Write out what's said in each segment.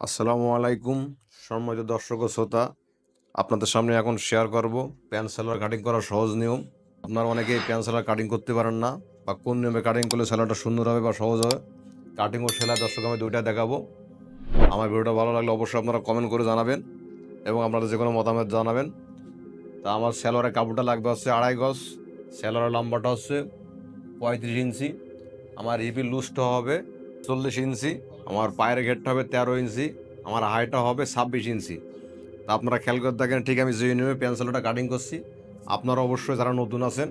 আসসালামু আলাইকুম সম্মানিত দর্শক ও শ্রোতা। আপনাদের সামনে এখন শেয়ার করব প্যান সেলার কাটিং করার সহজ নিয়ম। আপনারা অনেকেই প্যান সেলার কাটিং করতে পারেন না বা কোন নিয়মে কাটিং করলে সেলারটা সুন্দর হবে বা সহজ হবে কাটিং ও সেলাই দর্শক, আমি দুইটা দেখাবো। আমার ভিডিওটা ভালো লাগলে অবশ্যই আপনারা কমেন্ট করে জানাবেন এবং আপনারা যে কোনো মতামত জানাবেন। তা আমার সেলোয়ারের কাপড়টা লাগবে হচ্ছে আড়াই গজ সেলোয়ারের লম্বাটা হচ্ছে পঁয়ত্রিশ ইঞ্চি। আমার ইপি লুজটা হবে চল্লিশ ইঞ্চি, আমার পায়ের ঘেরটা হবে তেরো ইঞ্চি, আমার হাইটটা হবে ছাব্বিশ ইঞ্চি। তা আপনারা খেয়াল করে দেখেন, ঠিক আমি যে নিয়মে পেন্সিলটা কাটিং করছি, আপনারা অবশ্যই যারা নতুন আছেন,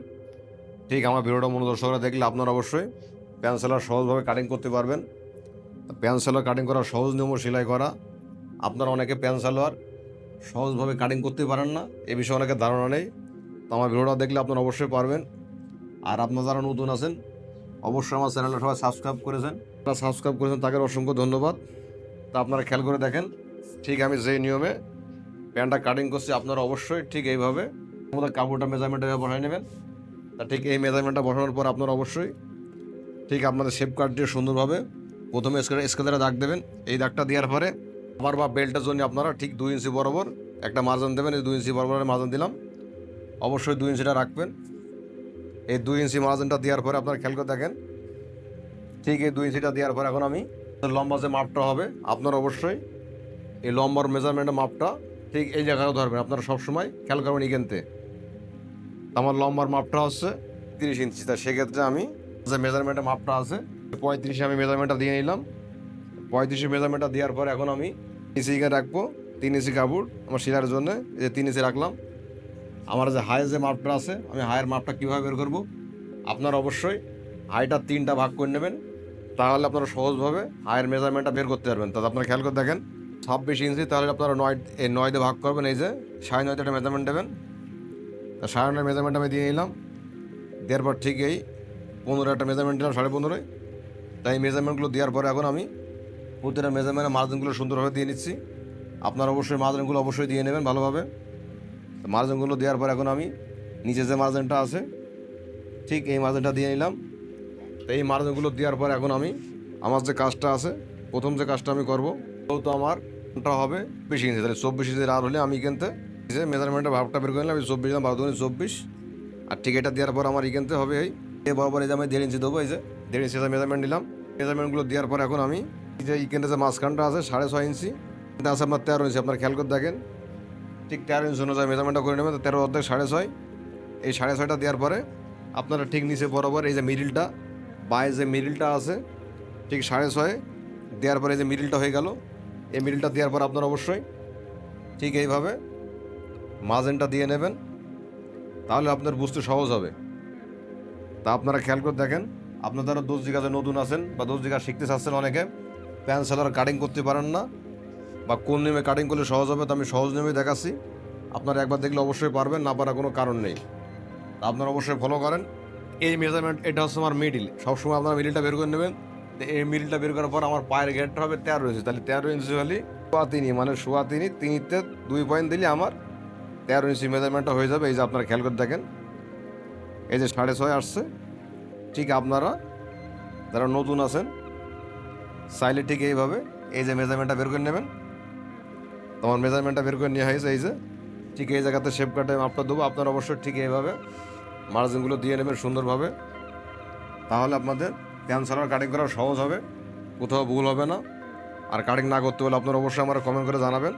ঠিক আমার ভিডিওটা মনোদর্শকরা দেখলে আপনারা অবশ্যই পেন্সিলার সহজভাবে কাটিং করতে পারবেন। পেন্সিলার কাটিং করা সহজ নিয়ম সেলাই করা। আপনারা অনেকে পেন্সিলার সহজভাবে কাটিং করতে পারেন না, এ বিষয়ে অনেকের ধারণা নেই। তো আমার ভিডিওটা দেখলে আপনারা অবশ্যই পারবেন। আর আপনারা যারা নতুন আছেন অবশ্যই আমার চ্যানেলটা সবাই সাবস্ক্রাইব করেছেন। যারা সাবস্ক্রাইব করেছেন তাকে অসংখ্য ধন্যবাদ। তা আপনারা খেয়াল করে দেখেন, ঠিক আমি যেই নিয়মে প্যান্টটা কাটিং করছি, আপনারা অবশ্যই ঠিক এইভাবে আমাদের কাপড়টা মেজারমেন্টে বসাই নেবেন। তা ঠিক এই মেজারমেন্টটা বসানোর পর আপনারা অবশ্যই ঠিক আপনাদের শেপ কাট দিয়ে সুন্দরভাবে প্রথমে স্কেলে স্কেলের দাগ দেবেন। এই দাগটা দেওয়ার পরে আবার বা বেল্টের জন্য আপনারা ঠিক দুই ইঞ্চি বরাবর একটা মার্জন দেবেন। এই দুই ইঞ্চি বরাবর মার্জন দিলাম। অবশ্যই দুই ইঞ্চিটা রাখবেন। এই দুই ইঞ্চি মার্জিনটা দেওয়ার পরে আপনার খেয়াল করে দেখেন। ঠিক এই দুই ইঞ্চিটা দেওয়ার পর এখন আমি লম্বা যে মাপটা হবে, আপনার অবশ্যই এই লম্বার মেজারমেন্টের মাপটা ঠিক এই জায়গায় ধরবেন। আপনারা সবসময় খেয়াল করবেন ইকেনতে আমার লম্বার মাপটা হচ্ছে তিরিশ ইঞ্চি। তা সেক্ষেত্রে আমি যে মেজারমেন্টের মাপটা আছে, পঁয়ত্রিশে আমি মেজারমেন্টটা দিয়ে নিলাম। পঁয়ত্রিশে মেজারমেন্টটা দেওয়ার পর এখন আমি ইঞ্চি রাখব, তিন ইঞ্চি কাপড় আমার শিলার জন্য যে তিন ইঞ্চি রাখলাম। আমার যে হায়ের যে মাপটা আছে, আমি হায়ের মাপটা কীভাবে বের করব? আপনারা অবশ্যই হাইটা তিনটা ভাগ করে নেবেন, তাহলে আপনারা সহজভাবে হায়ের মেজারমেন্টটা বের করতে পারবেন। তাহলে আপনারা খেয়াল করে দেখেন, ছাব্বিশ ইঞ্চি, তাহলে আপনারা নয়, এই নয় দিয়ে ভাগ করবেন, এই যে সাড়ে নয়তে একটা মেজারমেন্ট দেবেন। তা সাড়ে নয় মেজারমেন্ট আমি দিয়ে নিলাম। দেওয়ার পর ঠিক এই পনেরো একটা মেজারমেন্ট দিলাম, সাড়ে পনেরোয়। তাই এই মেজারমেন্টগুলো দেওয়ার পরে এখন আমি প্রতিটা মেজারমেন্টের মার্জিনগুলো সুন্দরভাবে দিয়ে নিচ্ছি। আপনারা অবশ্যই মার্জিনগুলো অবশ্যই দিয়ে নেবেন ভালোভাবে। মার্জিনগুলো দেওয়ার পর এখন আমি নিচে যে মার্জিনটা আছে, ঠিক এই মার্জিনটা দিয়ে নিলাম। তো এই মার্জিনগুলো দেওয়ার পর এখন আমি আমার যে কাজটা আছে, প্রথম যে কাজটা আমি করব, তো আমার হবে? বেশি ইঞ্চি, তাহলে চব্বিশ ইঞ্চি আর হলে আমি কিনতে যে মেজারমেন্টের ভাবটা বের করে নিলাম আমি চব্বিশ দিলাম বারো দুগুণে চব্বিশ। আর ঠিক এটা দেওয়ার পর আমার ইকেনতে হবে এই বরাবর এই যে আমি দেড় ইঞ্চি দেবো, এই যে দেড় ইঞ্চি মেজারমেন্ট নিলাম। মেজারমেন্টগুলো দেওয়ার পর এখন আমি যে ইকেনটা যে মাঝখানটা আছে, সাড়ে ছয় ইঞ্চি আছে আপনার তেরো ইঞ্চি। আপনার খেয়াল করে দেখেন ঠিক তেরো ইঞ্চি অনুযায়ী মেজারমেন্টটা করে নেবেন তেরো অর্ধেক সাড়ে ছয়। এই সাড়ে ছয়টা দেওয়ার পরে আপনারা ঠিক নিচে বরাবর এই যে মিডিলটা বা এই যে মিডিলটা আছে, ঠিক সাড়ে ছয় দেওয়ার পরে এই যে মিডিলটা হয়ে গেল। এই মিডিলটা দেওয়ার পর আপনারা অবশ্যই ঠিক এইভাবে মার্জিনটা দিয়ে নেবেন, তাহলে আপনার বুঝতে সহজ হবে। তা আপনারা খেয়াল করে দেখেন আপনারা দশ জিজ্ঞাসা নতুন আছেন বা দশ জিজ্ঞাসা শিখতে চাচ্ছেন অনেকে প্যান সেলার কাটিং করতে পারেন না। বা কোন নিয়মে কাটিং করলে সহজ হবে তো আমি সহজ নিয়মে দেখাচ্ছি। আপনারা একবার দেখলে অবশ্যই পারবেন, না পারার কোনো কারণ নেই। আপনারা অবশ্যই ফলো করেন। এই মেজারমেন্ট এটা হচ্ছে আমার মিডিল সবসময় আপনারা মিডিলটা বের করে নেবেন। এই মিডিলটা বের করার পর আমার পায়ের গেটটা হবে তেরো ইঞ্চি তাহলে তেরো ইঞ্চি হলে সোয়া তিনি মানে সোয়া তিনি, তিনিতে দুই পয়েন্ট দিলে আমার তেরো ইঞ্চি মেজারমেন্টটা হয়ে যাবে। এই যে আপনারা খেয়াল করে দেখেন। এই যে সাড়ে ছয় আসছে। ঠিক আপনারা যারা নতুন আছেন চাইলে ঠিক এইভাবে এই যে মেজারমেন্টটা বের করে নেবেন। তোমার মেজারমেন্টটা বের করে নেওয়া হয়েছে এই যে ঠিক এই জায়গাতে শেপ কাটে মাপটা দেবো। আপনার অবশ্যই ঠিক এইভাবে মার্জিনগুলো দিয়ে নেবেন সুন্দরভাবে। তাহলে আপনাদের ক্যান্সার কাটিং করা সহজ হবে, কোথাও ভুল হবে না। আর কাটিং না করতে হলে আপনারা অবশ্যই আমার কমেন্ট করে জানাবেন।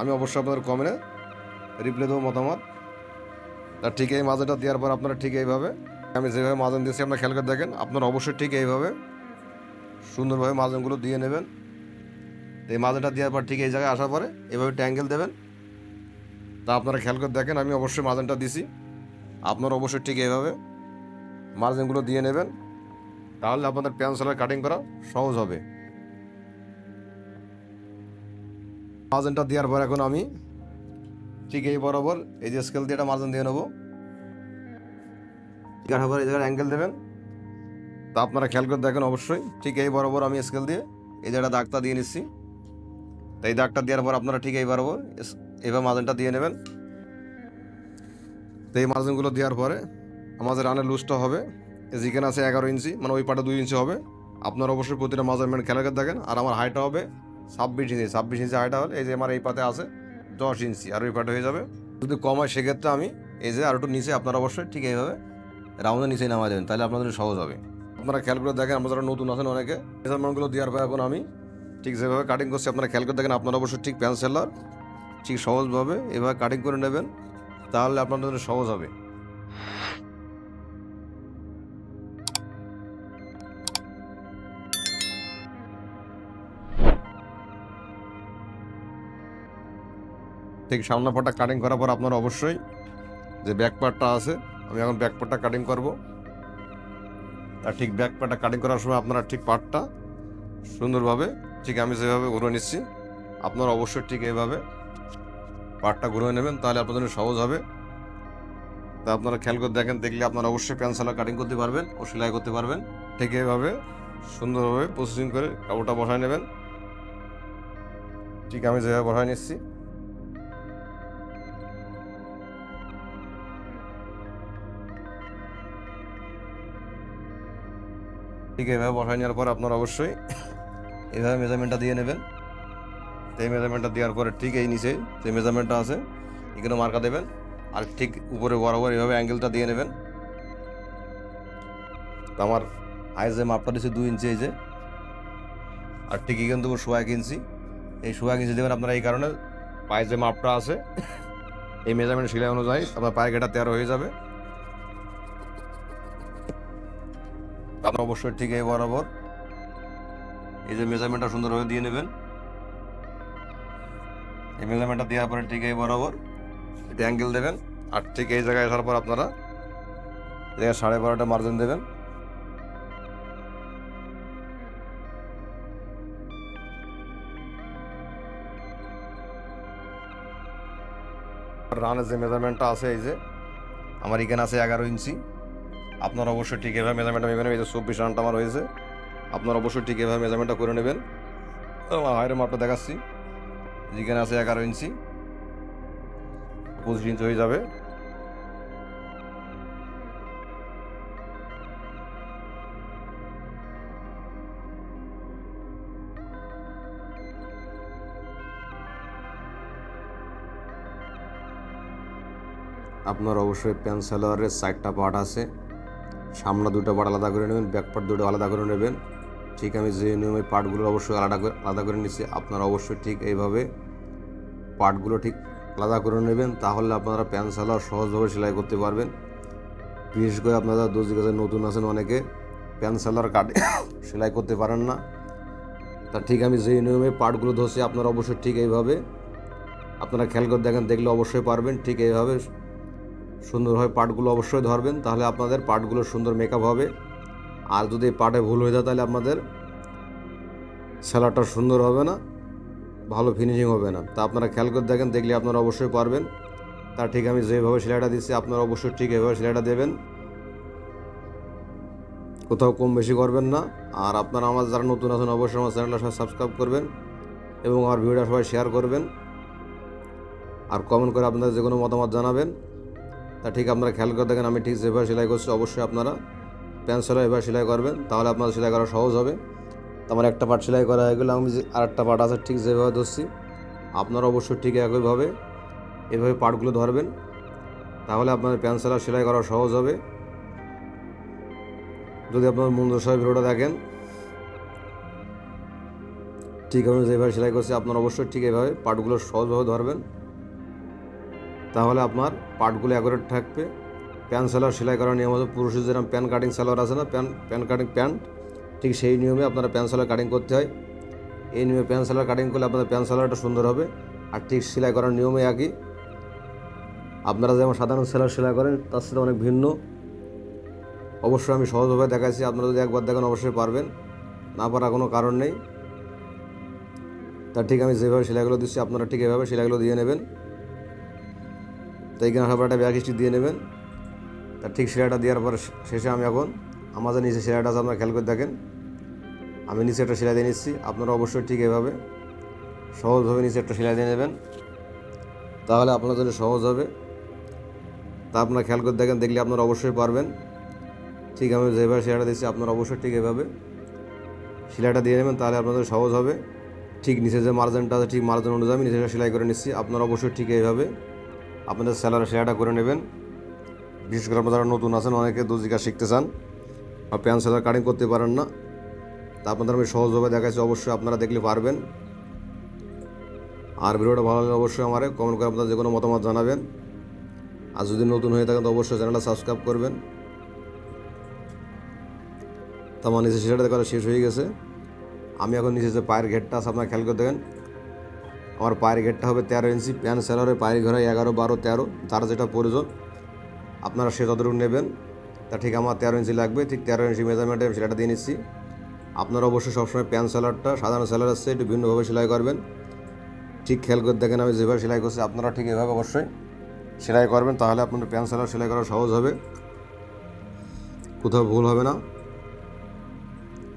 আমি অবশ্যই আপনাদের কমেন্টে রিপ্লাই দেবো মতামত। তা ঠিক এই মাজাটা দেওয়ার পর আপনারা ঠিক এইভাবে, আমি যেভাবে মাজন দিয়েছি, আপনারা খেয়াল করে দেখেন, আপনারা অবশ্যই ঠিক এইভাবে সুন্দরভাবে মাজনগুলো দিয়ে নেবেন। এই মাজাটা দেওয়ার পর ঠিক এই জায়গায় আসার পরে এভাবে ট্যাঙ্গেল দেবেন। তা আপনারা খেয়াল করে দেখেন, আমি অবশ্যই মাজানটা দিছি। আপনারা অবশ্যই ঠিক এইভাবে মার্জিনগুলো দিয়ে নেবেন। তাহলে আপনাদের পেন্সিলের কাটিং করা সহজ হবে। মার্জিনটা দেওয়ার পর এখন আমি ঠিক এই বরাবর এই যে স্কেল দিয়ে একটা মার্জিন দিয়ে নেব। বরাবর এই জায়গায় অ্যাঙ্গেল দেবেন। তা আপনারা খেয়াল করে দেখেন, অবশ্যই ঠিক এই বরাবর আমি স্কেল দিয়ে এই জায়গাটা দাগটা দিয়ে নিচ্ছি। তো এই দাগটা দেওয়ার পর আপনারা ঠিক এই এস- এইভাবে মার্জিনটা দিয়ে নেবেন। তো এই মার্জিনগুলো দেওয়ার পরে আমাদের রানের লুজটা হবে। যেখানে আছে এগারো ইঞ্চি মানে ওই পাটা দুই ইঞ্চি হবে। আপনারা অবশ্যই প্রতিটা মেজারমেন্ট খেলা করে দেখেন। আর আমার হাইটটা হবে ছাব্বিশ ইঞ্চি। ছাব্বিশ ইঞ্চি হাইটা হলে এই যে আমার এই পাতে আছে দশ ইঞ্চি, আর ওই পাতে হয়ে যাবে। যদি কম হয় সেক্ষেত্রে আমি এই যে আর একটু নিচে আপনারা অবশ্যই ঠিক এইভাবে রাউন্ডের নিচে নামা দেবেন, তাহলে আপনাদের সহজ হবে। আপনারা খেয়াল করে দেখেন, আমরা যারা নতুন আছেন অনেকে মেজারমেন্টগুলো দেওয়ার পর এখন আমি ঠিক যেভাবে কাটিং করছি, আপনারা খেয়াল করে দেখেন, আপনারা অবশ্যই ঠিক পেন্সিলার ঠিক সহজভাবে এভাবে কাটিং করে নেবেন, তাহলে আপনাদের জন্য সহজ হবে। ঠিক সামনে পাটটা কাটিং করার পর আপনারা অবশ্যই যে ব্যাক পার্টটা আছে, আমি এখন ব্যাক পার্টটা কাটিং করব। আর ঠিক ব্যাক পার্টটা কাটিং করার সময় আপনারা ঠিক পার্টটা সুন্দরভাবে ঠিক আমি যেভাবে ঘুরে নিচ্ছি, আপনারা অবশ্যই ঠিক এইভাবে পার্টটা ঘুরে নেবেন, তাহলে আপনাদের সহজ হবে। তা আপনারা খেয়াল করে দেখেন, দেখলে আপনারা অবশ্যই প্যান্সেলা কাটিং করতে পারবেন ও সেলাই করতে পারবেন। ঠিক এইভাবে সুন্দরভাবে প্রসেসিং করে কাপড়টা বসায় নেবেন। ঠিক আমি যেভাবে বসায় নিচ্ছি। ঠিক এভাবে বসায় নেওয়ার পর আপনারা অবশ্যই এভাবে মেজারমেন্টটা দিয়ে নেবেন। এই মেজারমেন্টটা দেওয়ার পরে ঠিক এই নিচে যে মেজারমেন্টটা আছে এখানে মার্কা দেবেন। আর ঠিক উপরে বরাবর এভাবে অ্যাঙ্গেলটা দিয়ে নেবেন। আমার হাই যে মাপটা দিচ্ছে দুই ইঞ্চি এই যে। আর ঠিক এখান থেকে সোয়া এক ইঞ্চি এই সোয়া এক ইঞ্চি দেবেন আপনারা এই কারণে। পায়ে যে মাপটা আছে, এই মেজারমেন্ট সিলাই অনুযায়ী আপনার পায়ের ঘেটা তেরো হয়ে যাবে। আপনার অবশ্যই ঠিক এই বরাবর এই যে মেজারমেন্টটা সুন্দরভাবে দিয়ে নেবেন। এই মেজারমেন্টটা দেওয়ার পরে ঠিক এই বরাবর এটা অ্যাঙ্গেল দেবেন, আর ঠিক এই জায়গায় আসার পর আপনারা জায়গায় সাড়ে বারোটা মার্জিন দেবেন। রানের যে মেজারমেন্টটা আছে, এই যে আমার এখানে আছে এগারো ইঞ্চি। আপনারা অবশ্যই ঠিক এভাবে মেজারমেন্টটা নেবেন, এই যে চব্বিশ রানটা আমার হয়েছে। আপনারা অবশ্যই ঠিক এভাবে মেজারমেন্টটা করে নেবেন। হাইরের মাপটা দেখাচ্ছি। যেখানে আছে এগারো ইঞ্চি। পঁচিশ ইঞ্চি হয়ে যাবে। আপনার অবশ্যই প্যান সালোয়ারের চারটা পার্ট আছে। সামনে দুটো পার্ট আলাদা করে নেবেন ব্যাক পার্ট দুটো আলাদা করে নেবেন। ঠিক আমি যে নিয়মে পার্টগুলো অবশ্যই আলাদা করে আলাদা করে নিচ্ছি আপনারা অবশ্যই ঠিক এইভাবে পার্টগুলো ঠিক আলাদা করে নেবেন, তাহলে আপনারা প্যান সালোয়ার সহজভাবে সেলাই করতে পারবেন। বিশেষ করে আপনারা দোষ কাছে নতুন আছেন অনেকে প্যান সালোয়ার কাটে সেলাই করতে পারেন না। তা ঠিক আমি যে নিয়মে পার্টগুলো ধরছি, আপনারা অবশ্যই ঠিক এইভাবে, আপনারা খেয়াল করে দেখেন, দেখলে অবশ্যই পারবেন, ঠিক এইভাবে সুন্দরভাবে পার্টগুলো অবশ্যই ধরবেন, তাহলে আপনাদের পার্টগুলো সুন্দর মেকআপ হবে। আর যদি পার্টে ভুল হয়ে যায় তাহলে আপনাদের সেলারটা সুন্দর হবে না, ভালো ফিনিশিং হবে না। তা আপনারা খেয়াল করে দেখেন, দেখলে আপনারা অবশ্যই পারবেন। তা ঠিক আমি যেভাবে সেলাইটা দিচ্ছি, আপনারা অবশ্যই ঠিক এভাবে সেলাইটা দেবেন। কোথাও কম বেশি করবেন না। আর আপনারা আমার যারা নতুন আছেন, অবশ্যই আমার চ্যানেলটা সবাই সাবস্ক্রাইব করবেন এবং আমার ভিডিওটা সবাই শেয়ার করবেন। আর কমেন্ট করে আপনাদের যে কোনো মতামত জানাবেন। তা ঠিক আপনারা খেয়াল করে দেখেন, আমি ঠিক যেভাবে সেলাই করছি, অবশ্যই আপনারা প্যান্ট সেলাই এভাবে সেলাই করবেন, তাহলে আপনার সেলাই করা সহজ হবে। আমার একটা পার্ট সেলাই করা হয়ে গেলে, আমি যে আরেকটা পার্ট আছে ঠিক যেভাবে ধরছি, আপনারা অবশ্যই ঠিক একইভাবে, এভাবে পার্টগুলো ধরবেন, তাহলে আপনার প্যান্ট সেলাই সেলাই করা সহজ হবে। যদি আপনার মন্দির সাহেব ভিডিওটা দেখেন, ঠিক আমি যেভাবে সেলাই করছি, আপনার অবশ্যই ঠিক এভাবে পার্টগুলো সহজভাবে ধরবেন, তাহলে আপনার পার্টগুলো অ্যাকোরেট থাকবে। প্যান সেলার সেলাই করার নিয়ম হচ্ছে পুরুষের যেরকম প্যান কাটিং সেলার আছে না, প্যান প্যান কাটিং প্যান্ট, ঠিক সেই নিয়মে আপনারা প্যান সেলার কাটিং করতে হয়। এই নিয়মে প্যান সেলার কাটিং করলে আপনাদের প্যান সেলারটা সুন্দর হবে। আর ঠিক সেলাই করার নিয়মে একই। আপনারা যেমন সাধারণ সেলার সেলাই করেন, তার সাথে অনেক ভিন্ন। অবশ্যই আমি সহজভাবে দেখাচ্ছি আপনারা যদি একবার দেখেন অবশ্যই পারবেন। না পারার কোনো কারণ নেই। তা ঠিক আমি যেভাবে সেলাইগুলো দিচ্ছি, আপনারা ঠিক এভাবে সেলাইগুলো দিয়ে নেবেন। তো এইখানে সব একটা ব্যাগ দিয়ে নেবেন। তা ঠিক সেলাইটা দেওয়ার পর শেষে আমি এখন আমাদের নিচে সেলাইটা আছে, আপনারা খেয়াল করে দেখেন। আমি নিচে একটা সেলাই দিয়ে নিচ্ছি, আপনারা অবশ্যই ঠিক এভাবে সহজভাবে নিচে একটা সেলাই দিয়ে নেবেন। তাহলে আপনার জন্য সহজ হবে। তা আপনারা খেয়াল করে দেখেন, দেখলে আপনারা অবশ্যই পারবেন। ঠিক আমি যেভাবে সেলাইটা দিচ্ছি আপনারা অবশ্যই ঠিক এভাবে সেলাইটা দিয়ে নেবেন, তাহলে আপনাদের সহজ হবে। ঠিক নিচে যে মার্জিনটা আছে, ঠিক মার্জিন অনুযায়ী আমি নিচে সেলাই করে নিচ্ছি, আপনারা অবশ্যই ঠিক এইভাবে আপনাদের স্যালারি সেলাইটা করে নেবেন। বিশেষ করে যারা নতুন আছেন, অনেকে দর্জিকা শিখতে চান বা প্যান্ট সেলার কাটিং করতে পারেন না। তা আপনাদের আমি সহজভাবে দেখাচ্ছি, অবশ্যই আপনারা দেখলে পারবেন। আর ভিডিওটা ভালো লাগলে অবশ্যই আমার কমেন্ট করে আপনার যে কোনো মতামত জানাবেন। আর যদি নতুন হয়ে থাকেন, তো অবশ্যই চ্যানেলটা সাবস্ক্রাইব করবেন। তো আমার নিচে সেটা দেখা শেষ হয়ে গেছে। আমি এখন নিচে যে পায়ের ঘেরটা আছে, আপনার খেয়াল করে দেখেন। আমার পায়ের ঘেরটা হবে তেরো ইঞ্চি প্যান্ট সেলারের পায়ের ঘরে এগারো, বারো, তেরো, তার যেটা প্রয়োজন। আপনারা সে যতটুকু নেবেন। তা ঠিক আমার তেরো ইঞ্চি লাগবে, ঠিক তেরো ইঞ্চি মেজারমেন্টে আমি সেলাইটা দিয়ে নিচ্ছি। আপনারা অবশ্যই সবসময় প্যান্ট সেলারটা সাধারণ সেলার আসছে একটু ভিন্নভাবে সেলাই করবেন। ঠিক খেয়াল করে দেখেন আমি যেভাবে সেলাই করছি, আপনারা ঠিক এভাবে অবশ্যই সেলাই করবেন, তাহলে আপনাদের প্যান্ট সেলার সেলাই করা সহজ হবে। কোথাও ভুল হবে না।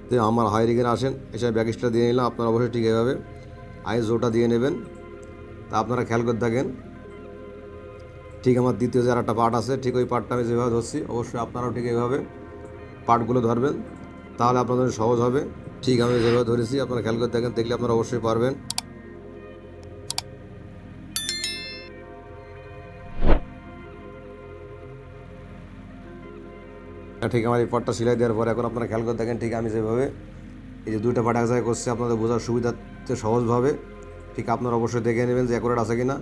যে আমার হাই রিগের আসেন, এসে ব্যাগ এক্সট্রা দিয়ে নিলাম, আপনারা অবশ্যই ঠিক এভাবে আই জোটা দিয়ে নেবেন। তা আপনারা খেয়াল করে থাকেন ঠিক আমার দ্বিতীয় যে একটা পার্ট আছে, ঠিক ওই পার্টটা আমি যেভাবে ধরছি, অবশ্যই আপনারাও ঠিক এইভাবে পার্টগুলো ধরবেন। তাহলে আপনাদের সহজ হবে। ঠিক আমি যেভাবে ধরেছি, আপনারা খেয়াল করে দেখেন, দেখলে আপনারা অবশ্যই পারবেন। ঠিক আমার এই পাটটা সেলাই দেওয়ার পরে এখন আপনারা খেয়াল করে দেখেন, ঠিক আমি যেভাবে এই যে দুইটা পাট এক জায়গায় করছি, আপনাদের বোঝার সুবিধাতে সহজভাবে। ঠিক আপনারা অবশ্যই দেখে নেবেন যে অ্যাকুরেট আছে কি না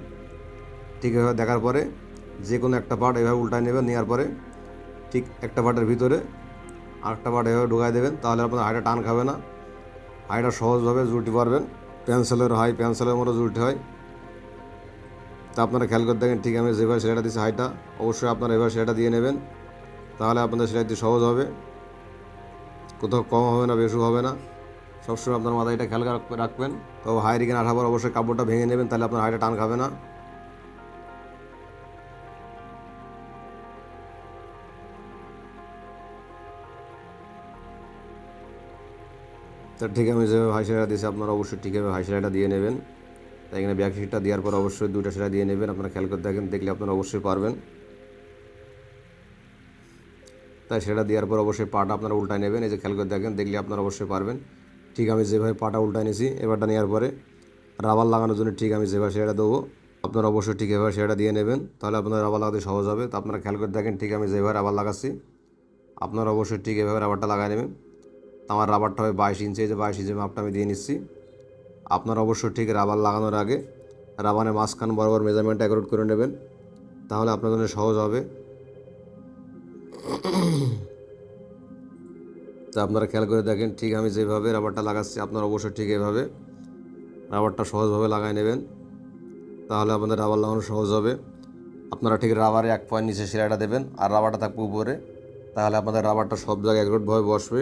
ঠিক দেখার পরে যে কোনো একটা পার্ট এভাবে উল্টায় নেবেন, নেওয়ার পরে ঠিক একটা পার্টের ভিতরে আরেকটা পার্ট এভাবে ঢুকাই দেবেন, তাহলে আপনার হাইটা টান খাবে না। হাইটা সহজভাবে জুটি পারবেন। পেন্সিলের হাই পেন্সিলের মতো জুটি হয়। তা আপনারা খেয়াল করে দেখেন, ঠিক আমি যেভাবে সেলাইটা দিচ্ছি হাইটা অবশ্যই আপনারা এভাবে সেলাইটা দিয়ে নেবেন। তাহলে আপনাদের সেলাই দিতে সহজ হবে। কোথাও কম হবে না, বেশি হবে না। সবসময় আপনার মাথায় এটা খেয়াল রাখ- রাখবেন। তো হাই রিগেন আসার পর অবশ্যই কাপড়টা ভেঙে নেবেন, তাহলে আপনার হাইটা টান খাবে না। তো ঠিক আমি যেভাবে হাই সেলাইটা দিয়েছি, আপনারা অবশ্যই ঠিকভাবে হাই সেলাইটা দিয়ে নেবেন। তাই এখানে ব্যাক সিটটা দেওয়ার পর অবশ্যই দুইটা সেলাই দিয়ে নেবেন, আপনারা খেয়াল করে দেখেন, দেখলে আপনারা অবশ্যই পারবেন। তাই সেটা দেওয়ার পর অবশ্যই পাটা আপনারা উল্টায় নেবেন, এই যে খেয়াল করে দেখেন, দেখলে আপনারা অবশ্যই পারবেন। ঠিক আমি যেভাবে পাটা উল্টায় নিয়েছি, এবারটা নেওয়ার পরে রাবার লাগানোর জন্য ঠিক আমি যেভাবে সেটা দেবো, আপনারা অবশ্যই ঠিক এভাবে সেটা দিয়ে নেবেন, তাহলে আপনার রাবার লাগাতে সহজ হবে। তো আপনারা খেয়াল করে দেখেন, ঠিক আমি যেভাবে রাবার লাগাচ্ছি, আপনারা অবশ্যই ঠিক এভাবে রাবারটা লাগাই নেবেন। আমার রাবারটা হবে বাইশ ইঞ্চি যে বাইশ ইঞ্চি মাপটা আমি দিয়ে নিচ্ছি। আপনার অবশ্যই ঠিক রাবার লাগানোর আগে রাবারের মাঝখান বরাবর মেজারমেন্ট অ্যাকোরেট করে নেবেন। তাহলে আপনার জন্য সহজ হবে। তো আপনারা খেয়াল করে দেখেন, ঠিক আমি যেভাবে রাবারটা লাগাচ্ছি, আপনারা অবশ্যই ঠিক এভাবে রাবারটা সহজভাবে লাগাই নেবেন। তাহলে আপনাদের রাবার লাগানো সহজ হবে। আপনারা ঠিক রাবারে এক পয়েন্ট নিচে সেলাইটা দেবেন, আর রাবারটা থাকবে উপরে। তাহলে আপনাদের রাবারটা সব জায়গায় একরোটভাবে বসবে।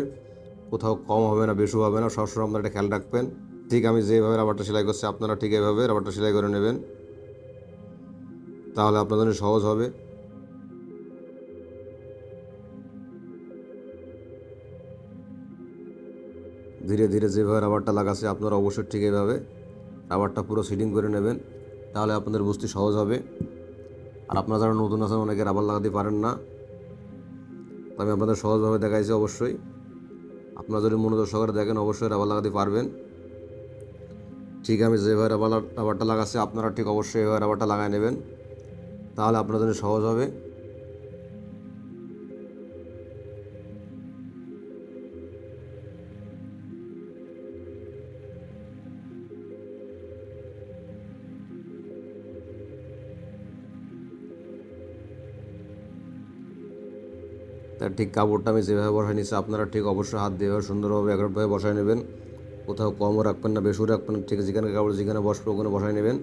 কোথাও কম হবে না, বেশি হবে না, সবসময় আপনারা এটা খেয়াল রাখবেন। ঠিক আমি যেভাবে রাবারটা সেলাই করছি, আপনারা ঠিক এইভাবে রাবারটা সেলাই করে নেবেন। তাহলে আপনাদের সহজ হবে। ধীরে ধীরে যেভাবে রাবারটা লাগাচ্ছে, আপনারা অবশ্যই ঠিক এইভাবে রাবারটা পুরো সিটিং করে নেবেন। তাহলে আপনাদের বুঝতে সহজ হবে। আর আপনারা যারা নতুন আছেন, অনেকে রাবার লাগাতে পারেন না। আমি আপনাদের সহজভাবে দেখাইছি অবশ্যই। আপনারা যদি মনোযোগ সহকারে দেখেন, অবশ্যই রাবার লাগাতে পারবেন। ঠিক আমি যেভাবে রাবার, রাবারটা লাগাচ্ছি, আপনারা ঠিক অবশ্যই এভাবে রাবারটা লাগাই নেবেন। তাহলে আপনাদের সহজ হবে। তার ঠিক কাপড়টা আমি যেভাবে বসাই নিচ্ছি আপনারা ঠিক অবশ্যই হাত দিয়ে সুন্দরভাবে একভাবে বসাই নেবেন। কোথাও কমও রাখবেন না বেশিও রাখবেন ঠিক যেখানে কাপড় যেখানে বসবে ওখানে বসাই নেবেন।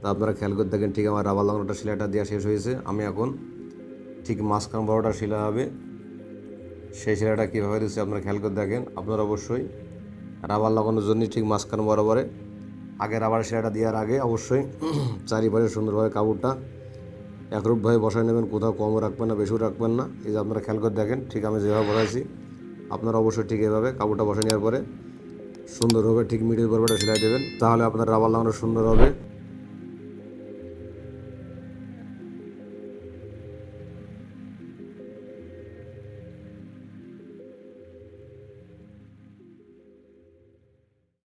তা আপনারা খেয়াল করে দেখেন, ঠিক আমার রাবার লাগানোটা সেলাইটা দেওয়া শেষ হয়েছে। আমি এখন ঠিক মাঝখান বড়োটা শিলা হবে। সেই সেলাইটা কীভাবে দিচ্ছে আপনারা খেয়াল করে দেখেন, আপনারা অবশ্যই রাবার লাগানোর জন্য ঠিক মাঝখান বরাবরে আগে রাবার সেলাইটা দেওয়ার আগে অবশ্যই চারিপাশে সুন্দরভাবে কাপড়টা একরূপভাবে বসায় নেবেন, কোথাও কমও রাখবেন না, বেশিও রাখবেন না। এই যে আপনারা খেয়াল করে দেখেন, ঠিক আমি যেভাবে বসাইছি, আপনারা অবশ্যই ঠিক এভাবে কাপড়টা বসে নেওয়ার পরে সুন্দরভাবে ঠিক মিডিল বরাবরটা সেলাই দেবেন। তাহলে আপনার রাবার লাগানো সুন্দর হবে।